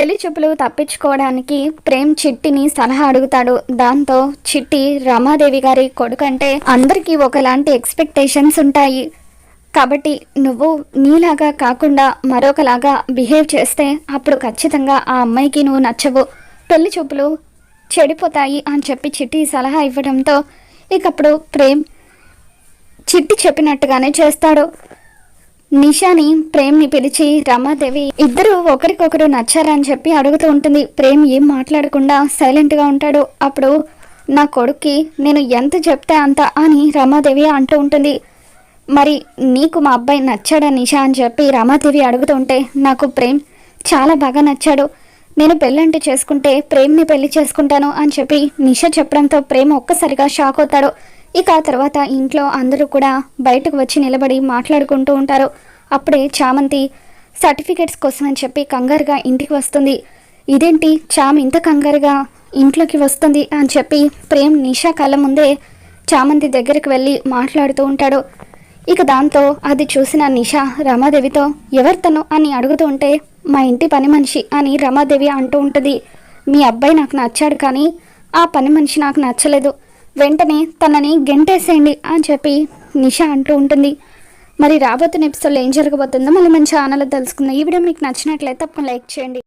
పెళ్ళి చూపులు తప్పించుకోవడానికి ప్రేమ్ చిట్టిని సలహా అడుగుతాడు. దాంతో చిట్టి రమాదేవి గారి కొడుకంటే అందరికీ ఒకలాంటి ఎక్స్పెక్టేషన్స్ ఉంటాయి. కాబట్టి నువ్వు నీలాగా కాకుండా మరొకలాగా బిహేవ్ చేస్తే అప్పుడు ఖచ్చితంగా ఆ అమ్మాయికి నువ్వు నచ్చవు. పెళ్ళి చూపులు చెడిపోతాయి అని చెప్పి చిట్టి సలహా ఇవ్వడంతో ఇకప్పుడు ప్రేమ్ చిట్టి చెప్పినట్టుగానే చేస్తాడు. నిషాని ప్రేమ్ని పిలిచి రమాదేవి ఇద్దరు ఒకరికొకరు నచ్చారని చెప్పి అడుగుతూ ఉంటుంది. ప్రేమ్ ఏం మాట్లాడకుండా సైలెంట్గా ఉంటాడు. అప్పుడు నా కొడుక్కి నేను ఎంత చెప్తే అంత అని రమాదేవి అంటూ ఉంటుంది. మరి నీకు మా అబ్బాయి నచ్చాడా నిషా? అని చెప్పి రమాదేవి అడుగుతుంటే నాకు ప్రేమ్ చాలా బాగా నచ్చాడు. నేను పెళ్ళంటే చేసుకుంటే ప్రేమ్ని పెళ్ళి చేసుకుంటాను అని చెప్పి నిష చెప్పడంతో ప్రేమ్ ఒక్కసారిగా షాక్ అవుతాడు. ఇక ఆ తర్వాత ఇంట్లో అందరూ కూడా బయటకు వచ్చి నిలబడి మాట్లాడుకుంటూ ఉంటారు. అప్పుడే చామంతి సర్టిఫికేట్స్ కోసం అని చెప్పి కంగారుగా ఇంటికి వస్తుంది. ఇదేంటి? చామ్ ఇంత కంగారుగా ఇంట్లోకి వస్తుంది అని చెప్పి ప్రేమ్ నిషా కళ్ళ ముందే చామంతి దగ్గరికి వెళ్ళి మాట్లాడుతూ ఉంటాడు. ఇక దాంతో అది చూసిన నిషా రమాదేవితో ఎవరితను అని అడుగుతూ ఉంటే మా ఇంటి పని మనిషి అని రమాదేవి అంటూ ఉంటుంది. మీ అబ్బాయి నాకు నచ్చాడు కానీ ఆ పని మనిషి నాకు నచ్చలేదు. వెంటనే తనని గెంటేసేయండి అని చెప్పి నిషా అంటూ ఉంటుంది. మరి రాబోతున్న ఎపిసోడ్లో ఏం జరగబోతుందో మళ్ళీ మన ఛానల్లో తెలుసుకుందాం. ఈ వీడియో మీకు నచ్చినట్లయితే తప్పకుండా లైక్ చేయండి.